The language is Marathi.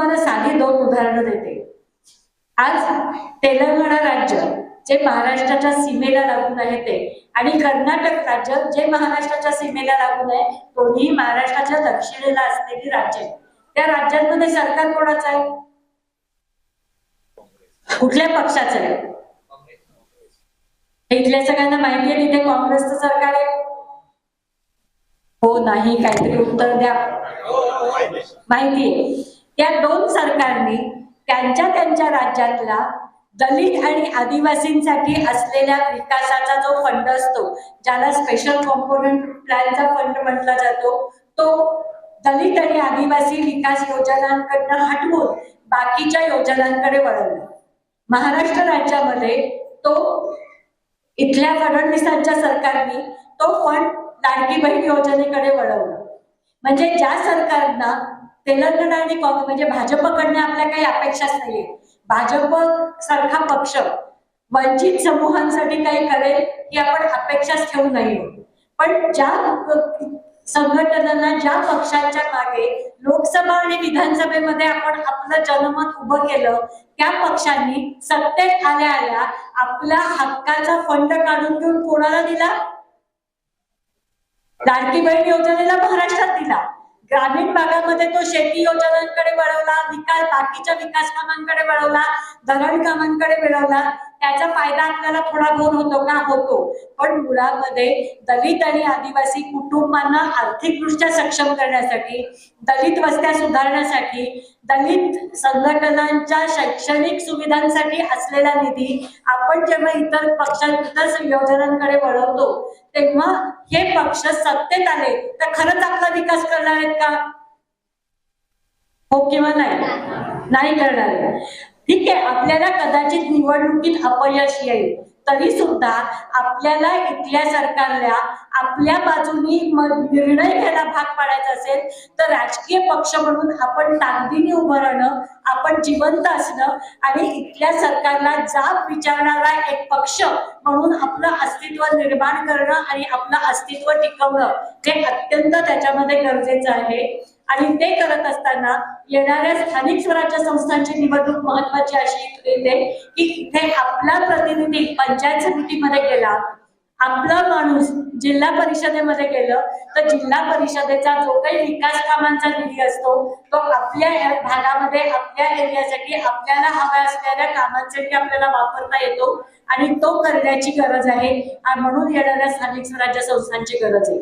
तुम्हाला साधी दोन उदाहरणं देते. आज तेलंगणा राज्य जे महाराष्ट्राच्या सीमेला लागून आहे ते आणि कर्नाटक राज्य जे महाराष्ट्राच्या सीमेला लागून आहे दोन्ही महाराष्ट्राच्या दक्षिणेला असलेली राज्य. त्या राज्यांमध्ये सरकार कोणाचं आहे? कुठल्या पक्षाचं आहे? हे इथल्या सगळ्यांना माहिती आहे तिथे काँग्रेसचं सरकार आहे? हो नाही काहीतरी उत्तर द्या. माहितीये त्या दोन सरकारने त्यांच्या त्यांच्या राज्यातला दलित आणि आदिवासींसाठी असलेल्या विकासाचा जो फंड असतो ज्याला स्पेशल कॉम्पोनंट प्लॅनचा फंड म्हटला जातो तो दलित आणि आदिवासी विकास योजनांकडनं हटवून बाकीच्या योजनांकडे वळवला. महाराष्ट्र राज्यामध्ये तो इथल्या फडणवीसांच्या सरकारने तो फंड लाडकी बहीण योजनेकडे वळवला. म्हणजे ज्या सरकारना तेलंगणा आणि काँग्रेस म्हणजे भाजपकडनं आपल्या काही अपेक्षाच नाहीये. भाजप सारखा पक्ष वंचित समूहांसाठी काही करेल ही आपण अपेक्षाच ठेवू नये पण ज्या संघटनांना ज्या पक्षांच्या मागे लोकसभा आणि विधानसभेमध्ये आपण आपलं जनमत उभं केलं त्या पक्षांनी सत्तेत आल्या आल्या आपला हक्काचा फंड काढून घेऊन कोणाला दिला? लाडकी बहीण योजनेला महाराष्ट्रात दिला. ग्रामीण भागामध्ये तो शेती योजनांकडे वळवला विकास बाकीच्या विकास कामांकडे वळवला धरण कामांकडे वळवला त्याचा फायदा आपल्याला थोडा बहुत होतो का? होतो. पण मुळामध्ये दलित आणि आदिवासी कुटुंबांना आर्थिकदृष्ट्या सक्षम करण्यासाठी दलित वस्त्या सुधारण्यासाठी दलित संघटनांच्या शैक्षणिक सुविधांसाठी असलेला निधी आपण जेव्हा इतर पक्ष इतर योजनांकडे वळवतो तेव्हा हे पक्ष सत्तेत आले तर खरंच आपला विकास करणार आहेत का? हो किंवा नाही? नाही करणार ठीक आहे? आपल्याला कदाचित निवडणुकीत अपयश येईल. तरी सुद्धा आपल्याला इथल्या सरकारला आपल्या बाजूनी निर्णय घ्यायला भाग पाडायचा असेल तर राजकीय पक्ष म्हणून आपण ताकदीने उभं राहणं आपण जिवंत असणं आणि इथल्या सरकारला जाब विचारणारा एक पक्ष म्हणून आपलं अस्तित्व निर्माण करणं आणि आपलं अस्तित्व टिकवणं हे अत्यंत त्याच्यामध्ये गरजेचं आहे. आणि ते करत असताना येणाऱ्या स्थानिक स्वराज्य संस्थांची निवडणूक महत्वाची अशी येते की इथे आपला प्रतिनिधी पंचायत समितीमध्ये गेला आपला माणूस जिल्हा परिषदेमध्ये गेलं तर जिल्हा परिषदेचा जो काही विकास कामांचा निधी असतो तो आपल्या या भागामध्ये आपल्या एरियासाठी आपल्याला हव्या असलेल्या कामांसाठी आपल्याला वापरता येतो आणि तो करण्याची गरज आहे. आणि म्हणून येणाऱ्या स्थानिक स्वराज्य संस्थांची गरज आहे.